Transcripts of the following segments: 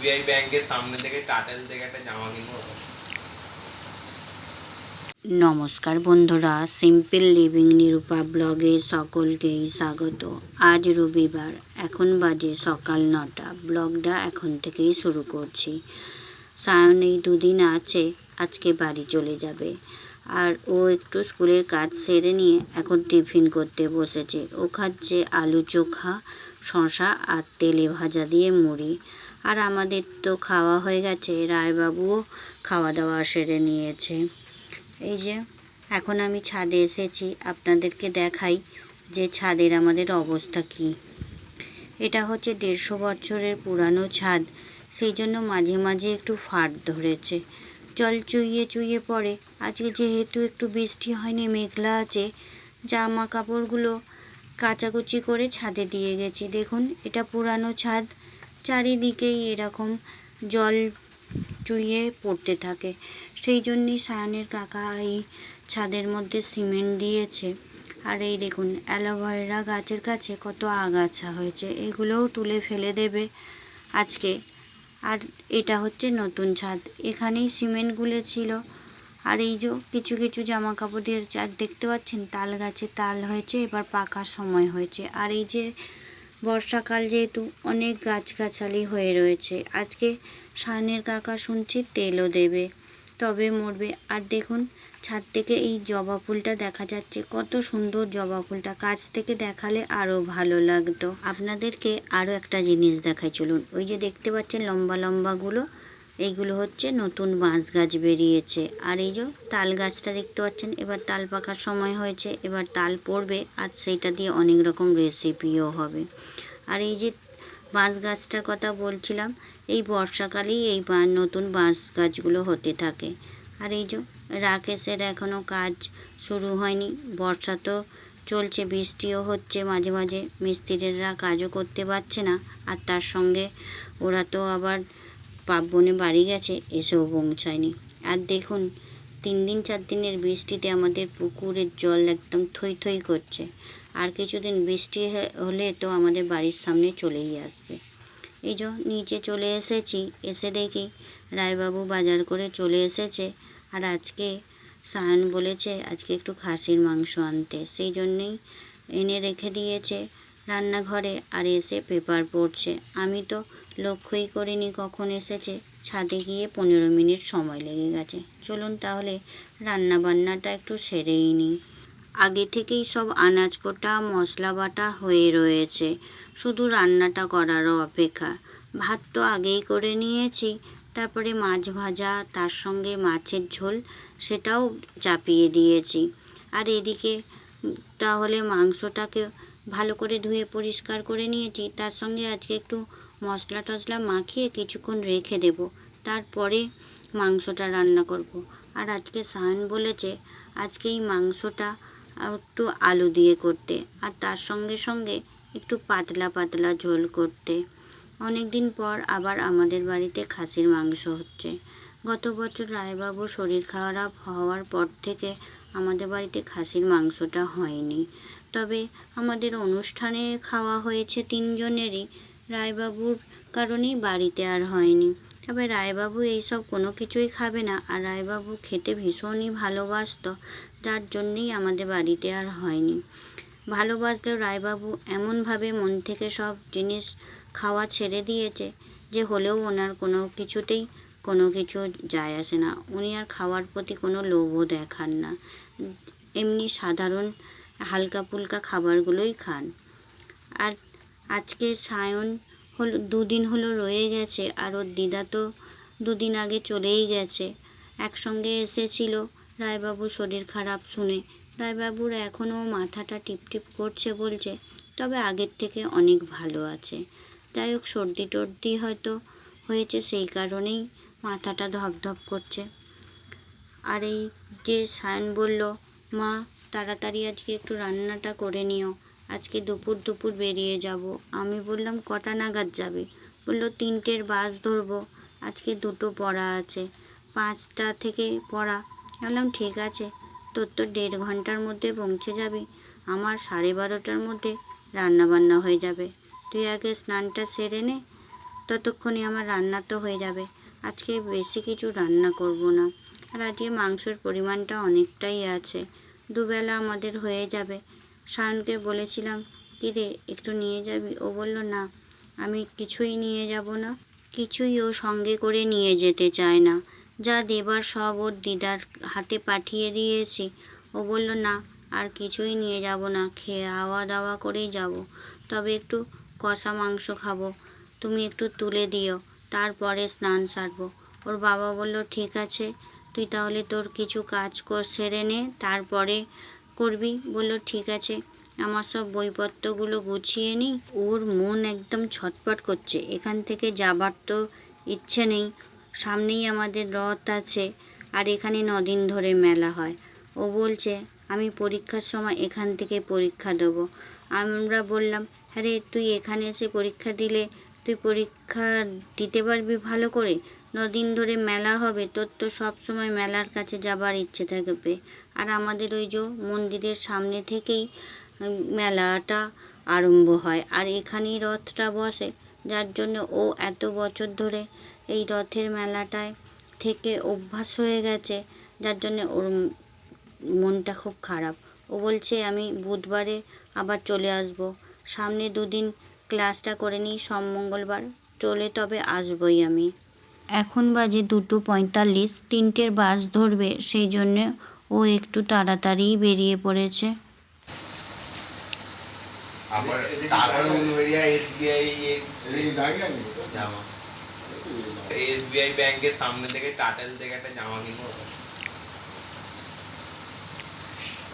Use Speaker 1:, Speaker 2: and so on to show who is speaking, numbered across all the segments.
Speaker 1: UBI ব্যাংকের সামনে থেকে টাটেল থেকে একটা জামা কিনবো।
Speaker 2: নমস্কার বন্ধুরা সিম্পল লিভিং নিরূপা ব্লগে সকলকেই স্বাগত। আজ রবিবার, এখন বাজে সকাল নটা। ব্লগটা এখন থেকেই শুরু করছি। সায়ন এই দুদিন আছে, আজকে বাড়ি চলে যাবে। আর ও একটু স্কুলের কাজ সেরে নিয়ে এখন টিফিন করতে বসেছে। ও খাচ্ছে আলু চোখা শশা আর তেলে ভাজা দিয়ে মুড়ি। আর আমাদের তো খাওয়া হয়ে গেছে। রায়বাবুও খাওয়া দাওয়া সেরে নিয়েছে। এই যে, এখন আমি ছাদে এসেছি। আপনাদেরকে দেখাই যে ছাদের আমাদের অবস্থা কি। এটা হচ্ছে দেড়শো বছরের পুরানো ছাদ। সেই জন্য মাঝে মাঝে একটু ফাট ধরেছে। জল চুইয়ে চুইয়ে পড়ে। আজকে যেহেতু একটু বৃষ্টি হয়নি, মেঘলা আছে, জামা কাপড়গুলো কাচাকুচি করে ছাদে দিয়ে গেছি। দেখুন, এটা পুরানো ছাদ। চারিদিকেই এরকম জল চুইয়ে পড়তে থাকে। সেই জন্যই সায়নের কাকা এই ছাদের মধ্যে সিমেন্ট দিয়েছে। আর এই দেখুন, অ্যালোভেরা গাছের কাছে কত আগাছা হয়েছে। এগুলোও তুলে ফেলে দেবে আজকে। আর এটা হচ্ছে নতুন ছাদ। এখানেই সিমেন্ট গুলেছিল। আর এই যে কিছু কিছু জামা কাপড় দিয়ে দেখতে পাচ্ছেন? তাল গাছে তাল হয়েছে, এবার পাকার সময় হয়েছে। আর এই যে বর্ষাকাল যেহেতু অনেক গাছগাছালি হয়ে রয়েছে, আজকে সানের কাকা শুনছি তেলও দেবে, তবে মরবে। আর দেখুন, ছাদ থেকে এই জবা ফুলটা দেখা যাচ্ছে, কত সুন্দর জবা ফুলটা। কাছ থেকে দেখালে আরও ভালো লাগতো। আপনাদেরকে আরও একটা জিনিস দেখাই, চলুন। ওই যে দেখতে পাচ্ছেন লম্বা লম্বাগুলো এইগুলো হচ্ছে নতুন বাঁশ গাছ বেরিয়েছে। আর এই যে তাল গাছটা দেখতে পাচ্ছেন, এবার তাল পাকার সময় হয়েছে, এবার তাল পড়বে আর সেইটা দিয়ে অনেক রকম রেসিপিও হবে। আর এই যে বাঁশ গাছটার কথা বলছিলাম, এই বর্ষাকালেই এই নতুন বাঁশ গাছগুলো হতে থাকে। আর এই যে রাকেশের এখনও কাজ শুরু হয়নি, বর্ষা তো চলছে, বৃষ্টিও হচ্ছে, মাঝে মাঝে মিস্ত্রিরা কাজও করতে পারছে না, আর তার সঙ্গে ওরা তো আবার পার্বণে বাড়ি গেছে, এসেও পৌঁছায়নি। আর দেখুন, তিন দিন, চার দিনের বৃষ্টিতে আমাদের পুকুরের জল একদম থই থই করছে। আর কিছুদিন বৃষ্টি হলে তো আমাদের বাড়ির সামনে চলেই আসবে। এই যে নিচে চলে এসেছি, এসে দেখি রায়বাবু বাজার করে চলে এসেছে। আর আজকে সায়ন বলেছে, আজকে একটু খাসির মাংস আনতে। সেই জন্যেই এনে রেখে দিয়েছে রান্নাঘরে। আর এসে পেপার পড়ছে। আমি তো লক্ষ্যই করিনি কখন এসেছে। ছাদে গিয়ে পনেরো মিনিট সময় লেগে গেছে। চলুন তাহলে রান্না বান্নাটা একটু সেরেই নিই। আগে থেকেই সব আনাজ কোটা, মশলা বাটা হয়ে রয়েছে। শুধু রান্নাটা করারও অপেক্ষা। ভাত তো আগেই করে নিয়েছি। তারপরে মাছ ভাজা, তার সঙ্গে মাছের ঝোল, সেটাও চাপিয়ে দিয়েছি। আর এদিকে তাহলে মাংসটাকে ভালো করে ধুয়ে পরিষ্কার করে নিয়েছি। তার সঙ্গে আজকে একটু মশলা টশলা মাখিয়ে কিছুক্ষণ রেখে দেব। তারপরে মাংসটা রান্না করব। আর আজকে সায়ন বলেছে, আজকে এই মাংসটা একটু আলু দিয়ে করতে আর তার সঙ্গে সঙ্গে একটু পাতলা পাতলা ঝোল করতে। অনেক দিন পর আবার আমাদের বাড়িতে খাসির মাংস হচ্ছে। গত বছর রায়বাবুর শরীর খারাপ হওয়ার পর থেকে আমাদের বাড়িতে খাসির মাংসটা হয়নি। তবে আমাদের অনুষ্ঠানে খাওয়া হয়েছে তিনজনেরই রায়বাবুর কারণেই বাড়িতে আর হয়নি। তবে রায়বাবু এইসব কোনো কিছুই খাবে না আর রায়বাবু খেতে ভীষণই ভালোবাসতো, যার জন্যেই আমাদের বাড়িতে আর হয়নি। ভালোবাসলেও রায়বাবু এমনভাবে মন থেকে সব জিনিস খাওয়া ছেড়ে দিয়েছে যে হলেও ওনার কোনো কিছুতেই কোনো কিছু যায় আসে না। উনি আর খাওয়ার প্রতি কোনো লোভও দেখান না। এমনি সাধারণ হালকা ফুলকা খাবারগুলোই খান। আর আজকে সায়ন হলো, দুদিন হলো রয়ে গেছে আর ওর দিদা তো দুদিন আগে চলেই গেছে। একসঙ্গে এসেছিল রায়বাবু শরীর খারাপ শুনে। রায়বাবুর এখনও মাথাটা টিপটিপ করছে বলছে, তবে আগের থেকে অনেক ভালো আছে। যাই হোক, সর্দি টর্দি হয়তো হয়েছে সেই কারণেই মাথাটা ধপধপ করছে। আর এই যে সায়ন বলল, মা, তাড়াতাড়ি আজকে একটু রান্নাটা করে নিও। আজকে দুপুর দুপুর বেরিয়ে যাব। আমি বললাম, কটা নাগাদ যাবে? বলল, তিনটের বাস ধরবো। আজকে দুটো পড়া আছে। পাঁচটা থেকে পড়া। বললাম, ঠিক আছে। তোর তো দেড় ঘণ্টার মধ্যে পৌঁছে যাবি। আমার সাড়ে বারোটার মধ্যে রান্না বান্না হয়ে যাবে। তুই আগে স্নানটা সেরে নে। ততক্ষণে আমার রান্না তো হয়ে যাবে। আজকে বেশি কিছু রান্না করব না। আর আজকে মাংসর পরিমাণটা অনেকটাই আছে। দুবেলা আমাদের হয়ে যাবে। সায়নকে বলেছিলাম, কিরে, একটু নিয়ে যাবি? ও বলল, না, আমি কিছুই নিয়ে যাব না। কিছুই ও সঙ্গে করে নিয়ে যেতে চায় না। যা দেবার সব ওর দিদার হাতে পাঠিয়ে দিয়েছি। ও বলল, না, আর কিছুই নিয়ে যাব না, খেয়ে হাওয়া দাওয়া করেই যাব। তবে একটু কষা মাংস খাব, তুমি একটু তুলে দিও, তারপরে স্নান সারবো। ওর বাবা বলল, ঠিক আছে, তুই তাহলে তোর কিছু কাজ কর, সেরে নে, তারপরে করবি? বলল, ঠিক আছে। আমার সব বইপত্রগুলো গুছিয়ে নিই ওর মন একদম ছটপট করছে। এখান থেকে যাবার তো ইচ্ছে নেই। সামনেই আমাদের রথ আছে আর এখানে নদিন ধরে মেলা হয়। ও বলছে, আমি পরীক্ষার সময় এখান থেকে পরীক্ষা দেবো। আমরা বললাম হ্যাঁ তুই এখানে এসে পরীক্ষা দিলে, তুই পরীক্ষা দিতে পারবি ভালো করে? নদিন ধরে মেলা হবে, তোর তো সব সময় মেলার কাছে যাবার ইচ্ছে থাকবে। আর আমাদের ওই যে মন্দিরের সামনে থেকেই মেলাটা আরম্ভ হয়। আর এখানেই রথটা বসে, যার জন্য ও এত বছর ধরে এই রথের মেলাটায় থেকে অভ্যাস হয়ে গেছে, যার জন্য ওর মনটা খুব খারাপ। ও বলছে, আমি বুধবারে আবার চলে আসব। সামনে দুদিন ক্লাসটা করে নিই সব মঙ্গলবার চলে তবে আসবই আমি। এখন বাজে দুটো পঁয়তাল্লিশ তিনটের বাস ধরবে সেই জন্যে ও একটু তাড়াতাড়িই বেরিয়ে পড়েছে
Speaker 1: এসবিআই ব্যাংকের সামনে থেকে টাটেল থেকে একটা জামা কিনবো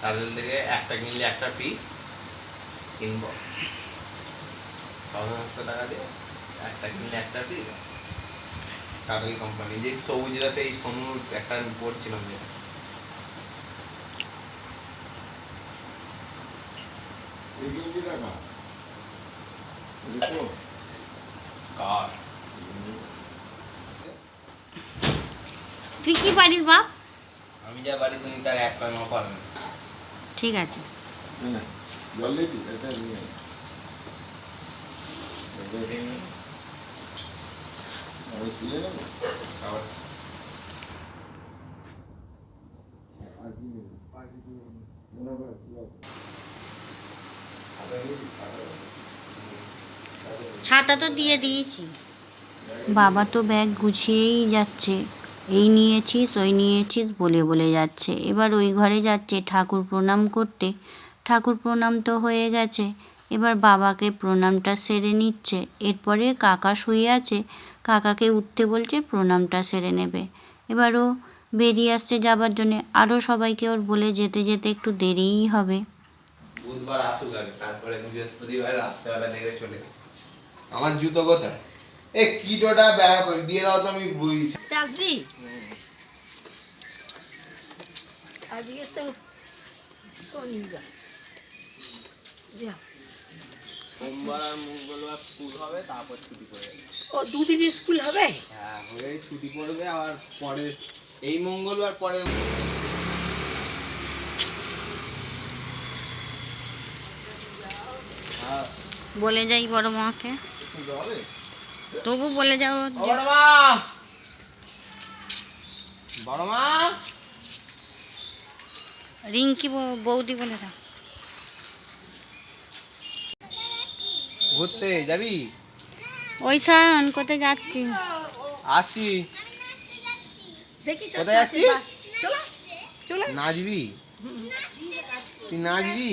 Speaker 1: টাটেল থেকে একটা কিনলে একটা ফ্রি কিনবো ছশো টাকা দিয়ে একটা কিনলে একটা ফ্রি টাটেল কোম্পানি যে একটা পড়ছিলাম যে
Speaker 3: এই গেঞ্জি টাকা দেখো
Speaker 1: কার?
Speaker 2: তুই কি পারিস বাপ?
Speaker 1: আমি যা বাড়ি তুমি তার এক কয় মা পারবে না।
Speaker 2: ঠিক আছে।
Speaker 3: হ্যাঁ জল দিয়েছি
Speaker 2: ছাতা তো দিয়ে দিয়েছি। বাবা তো ব্যাগ গুছিয়েই যাচ্ছে। এই নিয়েছিস ওই নিয়েছিস বলে বলে যাচ্ছে। এবার ওই ঘরে যাচ্ছে ঠাকুর প্রণাম করতে। ঠাকুর প্রণাম তো হয়ে গেছে। এবার বাবাকে প্রণামটা সেরে নিচ্ছে। এরপরে কাকা শুয়ে আছে। কাকাকে উঠতে বলছে প্রণামটা সেরে নেবে। এবার ও বেরিয়ে আসছে যাবার জন্যে। আরও সবাইকে ওর বলে যেতে যেতে একটু দেরিই হবে।
Speaker 1: বুধবার আসুক আগে তারপরে বৃহস্পতিবার রাত্রেবেলা দেখে চলে আমার জুতো কোথায়? এ কিটোটা ব্যাগ দিয়ে দাও তো আমি বুঝি।
Speaker 4: আজকে তো শনিবার। যা।
Speaker 1: সোমবার আর মঙ্গলবার স্কুল হবে তারপর ছুটি পড়ে
Speaker 4: ও দুদিন স্কুল হবে?
Speaker 1: হ্যাঁ হয়ে ছুটি পড়বে আবার পরে এই মঙ্গলবার পরে
Speaker 2: বলে যাই বড় মাকে? তবু বলে যাও
Speaker 1: বড় মা! বড় মা!
Speaker 2: রিঙ্কি বৌদি বলে দাও।
Speaker 1: ঘুরতে যাবি?
Speaker 2: ওই সায়ন কোথায় যাচ্ছি?
Speaker 1: আসছি। কোথায়
Speaker 4: চলো
Speaker 1: নাচবি তুই নাচবি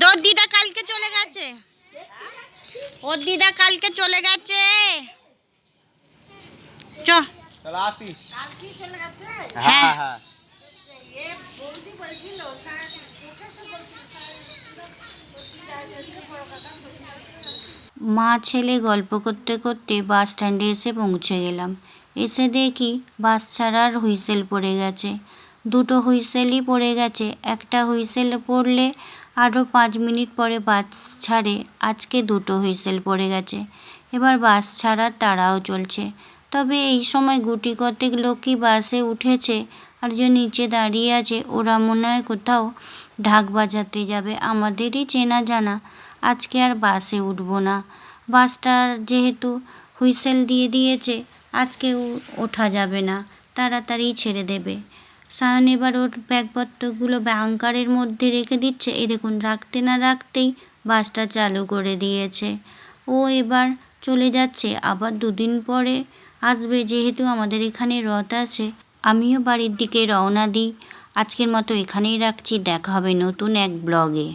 Speaker 2: তোর দিদা কালকে চলে গেছে। ওর দিদা কালকে চলে গেছে। চ।
Speaker 1: চলো আসি
Speaker 2: হ্যাঁ।
Speaker 1: হ্যাঁ। হ্যাঁ।
Speaker 2: মা ছেলে গল্প করতে করতে বাস স্ট্যান্ডে এসে পৌঁছে গেলাম। এসে দেখি বাস ছাড়ার হুইসেল পড়ে গেছে। দুটো হুইসেলই পড়ে গেছে। একটা হুইসেল পড়লে আরও পাঁচ মিনিট পরে বাস ছাড়ে। আজকে দুটো হুইসেল পড়ে গেছে। এবার বাস ছাড়ার তাড়াও চলছে। তবে এই সময় গুটি কতেক লোকই বাসে উঠেছে আর যে নিচে দাঁড়িয়ে আছে, ওরা মনে হয় কোথাও ঢাক বাজাতে যাবে। আমাদেরই চেনা জানা আজকে আর বাসে উঠবো না। বাসটার যেহেতু হুইসেল দিয়ে দিয়েছে আজকে ওঠা যাবে না, তাড়াতাড়ি ছেড়ে দেবে। সায়ন এবার ওর ব্যাগপত্রগুলো ব্যাংকারের মধ্যে রেখে দিচ্ছে। এই দেখুন, রাখতে না রাখতেই বাসটা চালু করে দিয়েছে। ও এবার চলে যাচ্ছে। আবার দুদিন পরে আসবে। যেহেতু আমাদের এখানে রথ আছে, আমিও বাড়ির দিকে রওনা দিই। আজকের মতো এখানেই রাখছি। দেখা হবে নতুন এক ব্লগে।